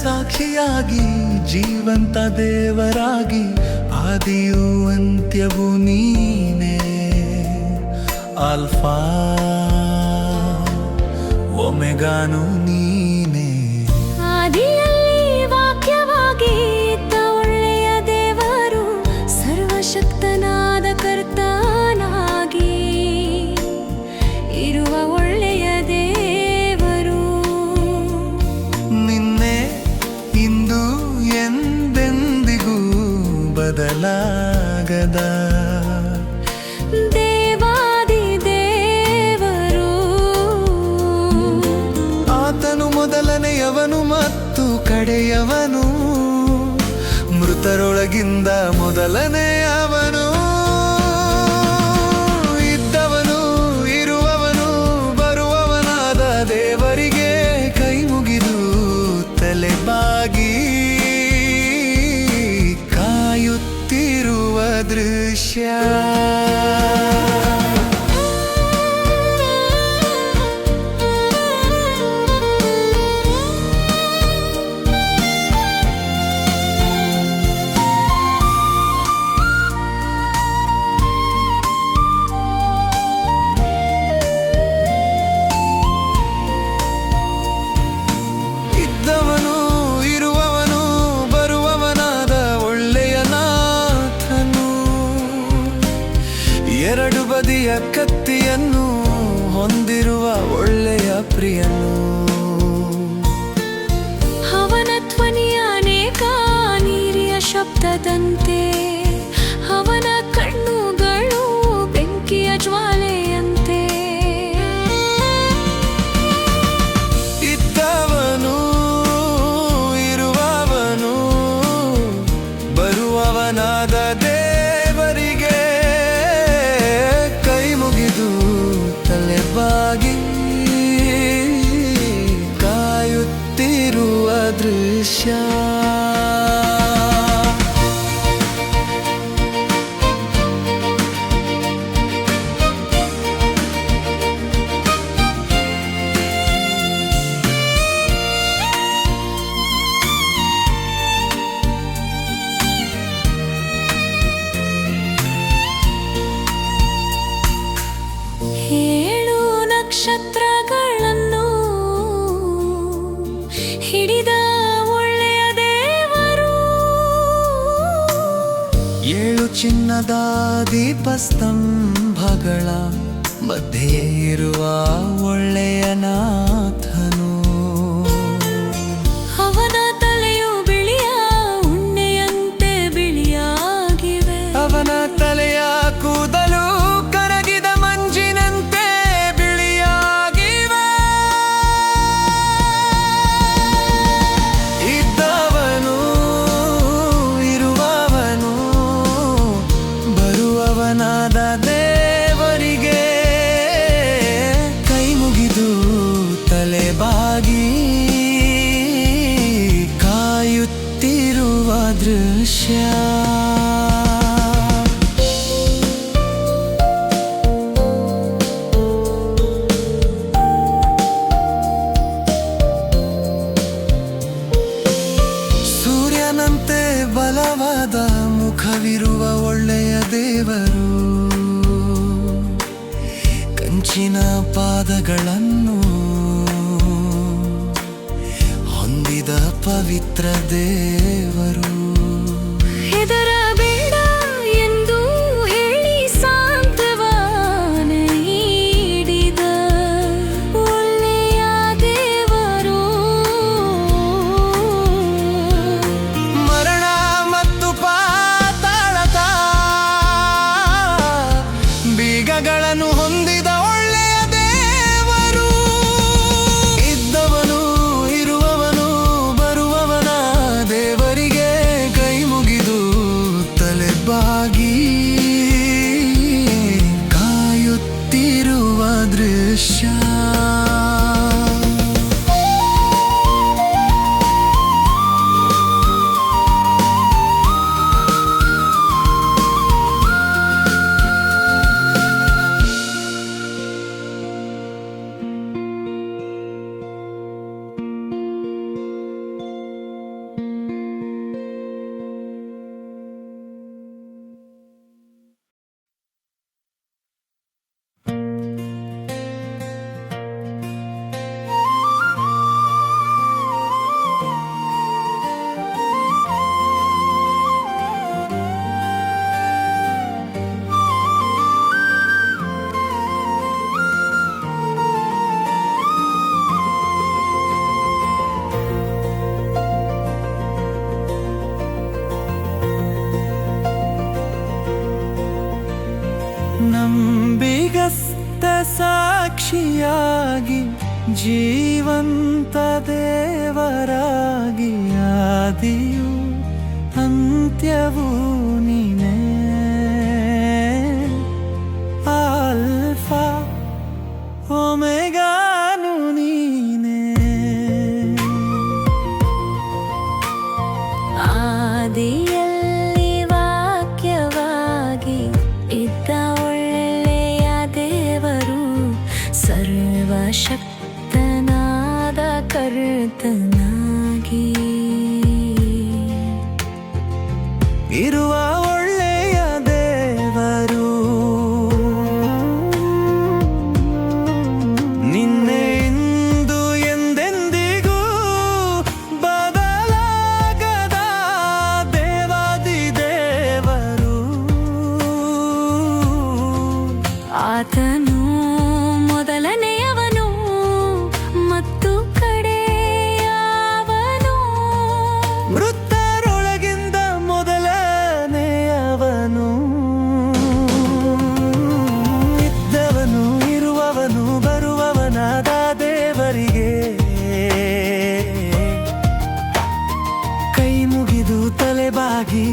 ಸಾಕ್ಷಿಯಾಗಿ ಜೀವಂತ ದೇವರಾಗಿ ಆದಿಯೂ ಅಂತ್ಯವೂ ನೀನೆ ఆల్ఫా ఒమెగాను నీ ಮೊದಲನೆಯವನು ಮತ್ತು ಕಡೆಯವನು. ಮೃತರೊಳಗಿಂದ ಮೊದಲನೆಯವನು ಇದ್ದವನು ಇರುವವನು ಬರುವವನಾದ ದೇವರಿಗೆ ಕೈ ಮುಗಿದು ತಲೆಬಾಗಿ ಕಾಯುತ್ತಿರುವ ದೃಶ್ಯ. ಕತ್ತಿಯನ್ನು ಹೊಂದಿರುವ ಒಳ್ಳೆಯ ಪ್ರಿಯನು. ಅವನ ಧ್ವನಿಯ ಅನೇಕ ನೀರಿಯ 笑 ಚಿನ್ನದ ದೀಪಸ್ತಂಭಗಳ ಮಧ್ಯೆ ಇರುವ ಒಳ್ಳೆಯ perder. ಸಾಕ್ಷಿಯಾಗಿ ಜೀವಂತ ದೇವರಾಗಿ ಆದಿಯು ಅಂತ್ಯವೂ ಇರುವ ಒಳ್ಳೆಯ ದೇವರು. ನಿನ್ನೆ ಇಂದು ಎಂದೆಂದಿಗೂ ಬದಲಾಗದ ದೇವಾದಿ ದೇವರು. ಆತನು লাগি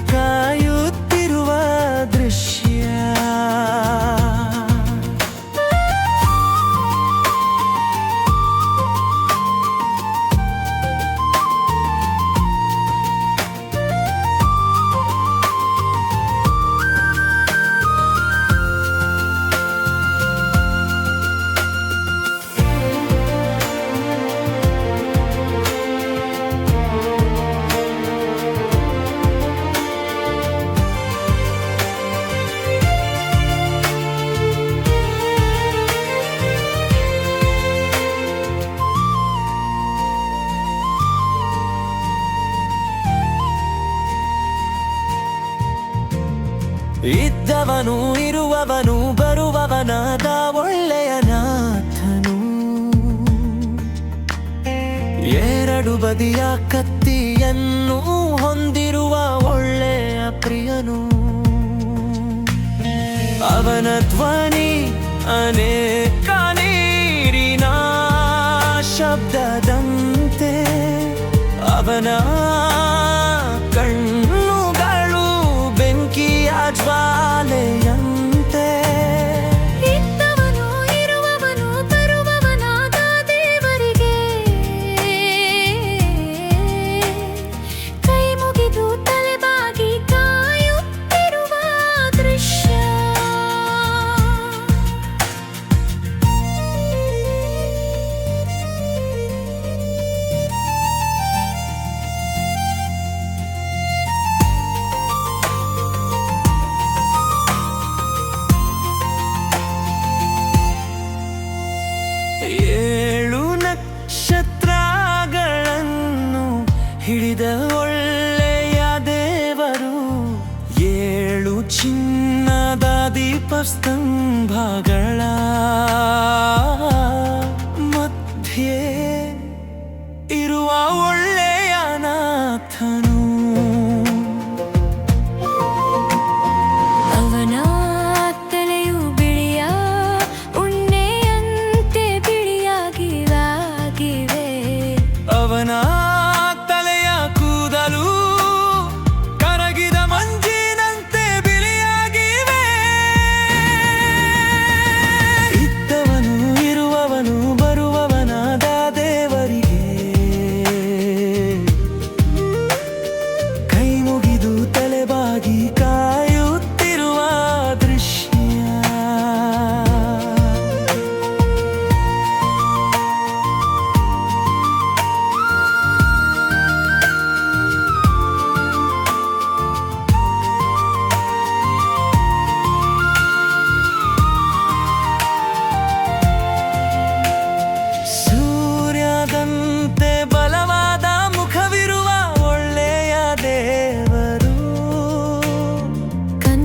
ಇದ್ದವನು ಇರುವವನು ಬರುವವನಾದ ಒಳ್ಳೆಯನಾಥನು ಎರಡು ಬದಿಯ ಕತ್ತಿಯನ್ನು ಹೊಂದಿರುವ ಒಳ್ಳೆಯ ಪ್ರಿಯನು. ಅವನ ಧ್ವನಿ ಅನೇಕ स्तं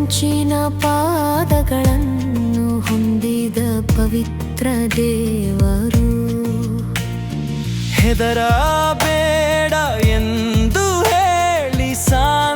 ಮುಂಚಿನ ಪಾದಗಳನ್ನು ಹೊಂದಿದ ಪವಿತ್ರ ದೇವರು. ಹೆದರಬೇಡ ಎಂದು ಹೇಳಿ ಸಾ